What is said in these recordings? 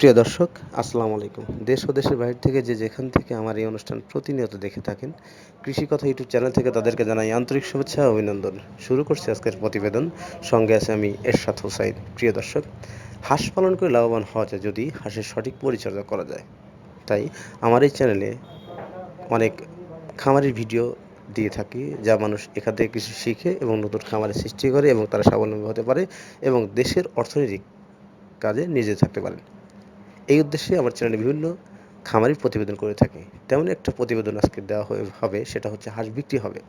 প্রিয় দর্শক, আসসালামু আলাইকুম। দেশ ও দেশের বাইরে থেকে যে যেখান থেকে আমার এই অনুষ্ঠান প্রতিনিয়ত দেখে থাকেন কৃষি কথা ইউটিউব চ্যানেল থেকে তাদেরকে জানাই আন্তরিক শুভেচ্ছা ও অভিনন্দন। শুরু করছি আজকের প্রতিবেদন। সঙ্গে আছে আমি এরশাদ হোসাইন। প্রিয় দর্শক, হাঁস পালন করে লাভবান হওয়া যায় যদি হাঁসের সঠিক পরিচর্যা করা যায়। তাই আমার এই চ্যানেলে অনেক খামারের ভিডিও দিয়ে থাকি, যা মানুষ এখান থেকে কিছু শিখে এবং নতুন খামারের সৃষ্টি করে এবং তারা স্বাবলম্বী হতে পারে এবং দেশের অর্থনৈতিক কাজে নিজে থাকতে পারেন। এই উদ্দেশ্যে আমার চ্যানেলে বিভিন্ন খামারি প্রতিবেদন করে থাকি। তেমন একটা প্রতিবেদন আজকে দেওয়া হবে, সেটা হচ্ছে হাঁস বিক্রি হবে।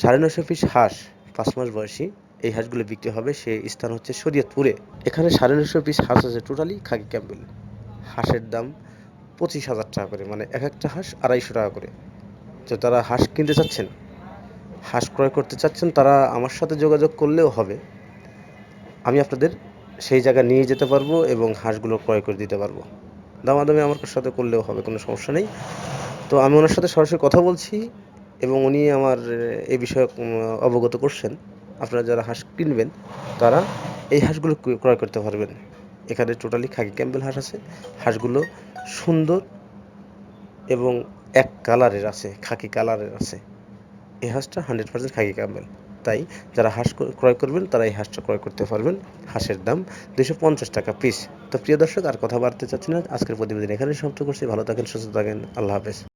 সাড়ে নশো পিস হাঁস পাঁচ মাস বয়সী। এই হাঁসগুলো বিক্রি হবে, সে স্থান হচ্ছে শরীয়তপুরে। এখানে সাড়ে নশো পিস হাঁস আছে টোটালি খাকি ক্যাম্বেল। হাঁসের দাম পঁচিশ হাজার টাকা করে মানে এক একটা হাঁস আড়াইশো টাকা করে। তো তারা হাঁস কিনতে চাচ্ছেন, হাঁস ক্রয় করতে চাচ্ছেন, তারা আমার সাথে যোগাযোগ করলেও হবে। আমি আপনাদের সেই জায়গায় নিয়ে যেতে পারব এবং হাঁসগুলো ক্রয় করে দিতে পারব। দামাদামি আমার সাথে করলেও হবে, কোনো সমস্যা নেই। তো আমি ওনার সাথে সরাসরি কথা বলছি এবং উনি আমার এই বিষয়ে অবগত করছেন। আপনারা যারা হাঁস কিনবেন, তারা এই হাঁসগুলো ক্রয় করতে পারবেন। এখানে টোটালি খাকি ক্যাম্বেল হাঁস আছে। হাঁসগুলো সুন্দর এবং এক কালারের আছে, খাকি কালারের আছে। এই হাঁসটা হান্ড্রেড পার্সেন্ট খাকি ক্যাম্বেল তাই যারা হাঁস ক্রয় করবেন তারা এই হাঁসটা ক্রয় করতে পারবেন। হাঁসের দাম দুশো পঞ্চাশ টাকা পিস তো প্রিয় দর্শক, আর কথা বাড়তে চাচ্ছি না। আজকের প্রতিবেদন এখানে সমাপ্ত করছি। ভালো থাকেন, সুস্থ থাকেন। আল্লাহ হাফেজ।